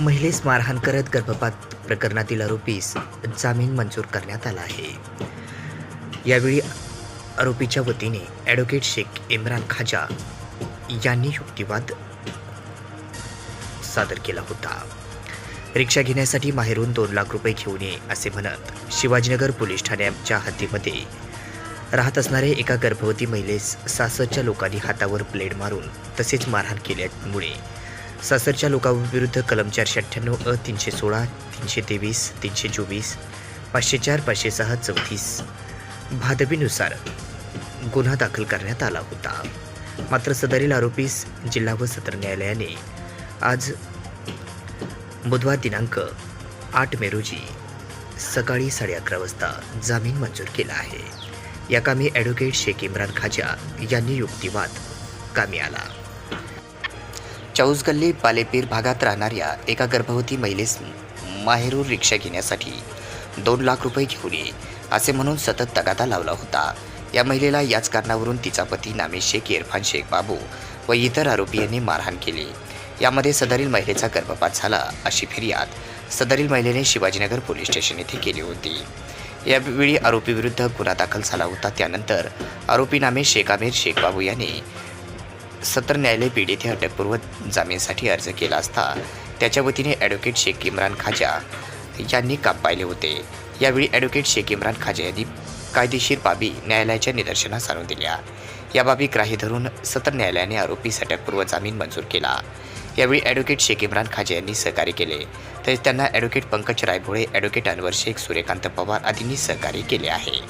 महिलेस मारहाण करत गर्भपात प्रकरणातील आरोपीस जामीन मंजूर करण्यात आला आहे. यावेळी आरोपीच्या वतीने ॲडव्होकेट शेख इम्रान खाजा यांनी युक्तिवाद सादर केला होता. रिक्षा घेण्यासाठी माहेरून दोन लाख रुपये घेऊन ये असे म्हणत शिवाजीनगर पोलीस ठाण्याच्या हद्दीमध्ये राहत असणाऱ्या एका गर्भवती महिलेस सासरच्या लोकांनी हातावर ब्लेड मारून तसेच मारहाण केल्यामुळे सासरच्या लोकांविरुद्ध कलम चारशे अठ्ठ्याण्णव अ तीनशे सोळा तीनशे तेवीस तीनशे चोवीस पाचशे चार पाचशे सहा चौतीस भादवीनुसार गुन्हा दाखल करण्यात आला होता. मात्र सदरील आरोपीस जिल्हा व सत्र न्यायालयाने आज बुधवार दिनांक आठ मे रोजी सकाळी साडे अकरा वाजता जामीन मंजूर केला आहे. या कामी ॲडव्होकेट शेख इम्रान खाजा यांनी युक्तिवाद कामी आला. चौस गल्ली बालेपीर भागात राहणाऱ्या एका गर्भवती महिलेस माहेरून रिक्षा घेण्यासाठी दोन लाख रुपये घेऊन ये असे म्हणून सतत तगादा लावला होता. या महिलेला याच कारणावरून तिचा पती नामे शेख इरफान शेख बाबू व इतर आरोपी यांनी मारहाण केली. यामध्ये सदरील महिलेचा गर्भपात झाला अशी फिर्याद सदरील महिलेने शिवाजीनगर पोलीस स्टेशन येथे केली होती. यावेळी आरोपीविरुद्ध गुन्हा दाखल झाला होता. त्यानंतर आरोपी नामे शेख आमिर शेख बाबू यांनी सत्र न्यायालय पीडित येथे अटकपूर्व जामीनसाठी अर्ज केला असता त्याच्या वतीने ॲडव्होकेट शेख इम्रान खाजा यांनी काम पाहिले होते. यावेळी ॲडव्होकेट शेख इम्रान खाजा यांनी कायदेशीर बाबी न्यायालयाच्या निदर्शनास आणून दिल्या. या बाबी ग्राह्य धरून सत्र न्यायालयाने आरोपीस अटकपूर्व जामीन मंजूर केला. यावेळी ॲडव्होकेट शेख इम्रान खाजे यांनी सहकार्य केले. तसेच त्यांना ॲडव्होकेट पंकज रायभोळे ॲडव्होकेट अनवर शेख सूर्यकांत पवार आदींनी सहकार्य केले आहे.